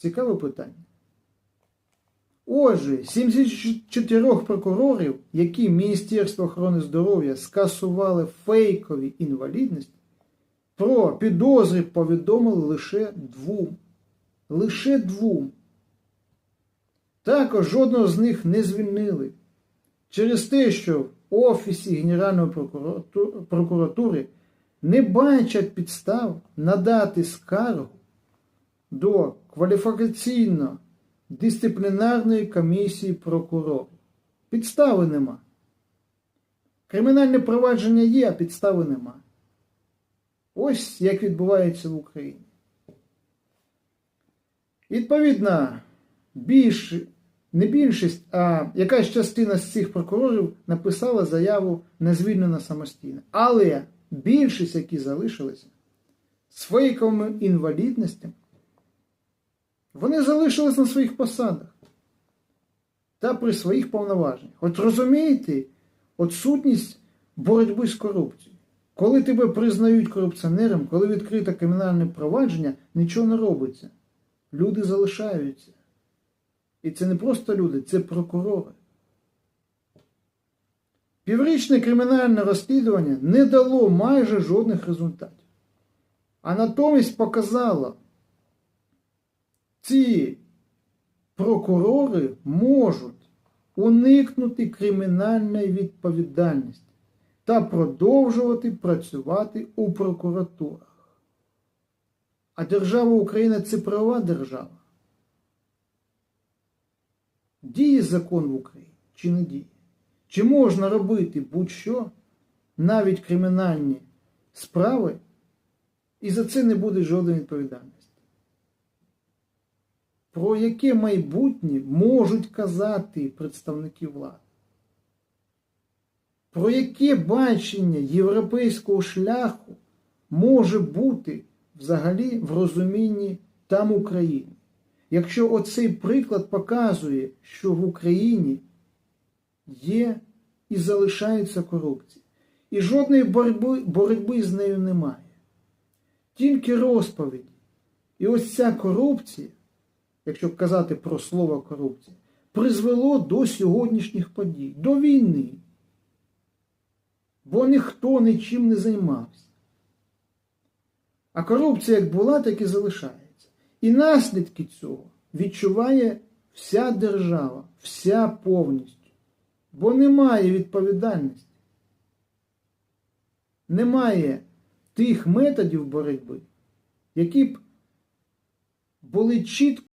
Цікаве питання. Отже, 74 прокурорів, які Міністерство охорони здоров'я скасували фейкові інвалідності, про підозри повідомили лише двом. Лише двом. Також жодного з них не звільнили через те, що в Офісі Генеральної прокуратури не бачать підстав надати скаргу до кваліфікаційно-дисциплінарної комісії прокурорів. Підстави нема. Кримінальне провадження є, а підстави нема. Ось як відбувається в Україні. Відповідно, більш, не більшість, а якась частина з цих прокурорів написала заяву на звільнення самостійно. Але більшість, які залишилися, з фейковими інвалідностями, вони залишились на своїх посадах та при своїх повноваженнях. От розумієте, от боротьби з корупцією. Коли тебе признають корупціонером, коли відкрите кримінальне провадження, нічого не робиться. Люди залишаються. І це не просто люди, це прокурори. Піврічне кримінальне розслідування не дало майже жодних результатів. А натомість показало, ці прокурори можуть уникнути кримінальної відповідальності та продовжувати працювати у прокуратурах. А держава Україна це правова держава. Діє закон в Україні чи не діє? Чи можна робити будь-що, навіть кримінальні справи, і за це не буде жодної відповідальності? Про яке майбутнє можуть казати представники влади? Про яке бачення європейського шляху може бути взагалі в розумінні там України? Якщо оцей приклад показує, що в Україні є і залишається корупція, і жодної боротьби, боротьби з нею немає. Тільки розповіді. І ось ця корупція, якщо казати про слово корупція, призвело до сьогоднішніх подій, до війни. Бо ніхто нічим не займався. А корупція як була, так і залишається. І наслідки цього відчуває вся держава, вся повністю. Бо немає відповідальності. Немає тих методів боротьби, які б були чітко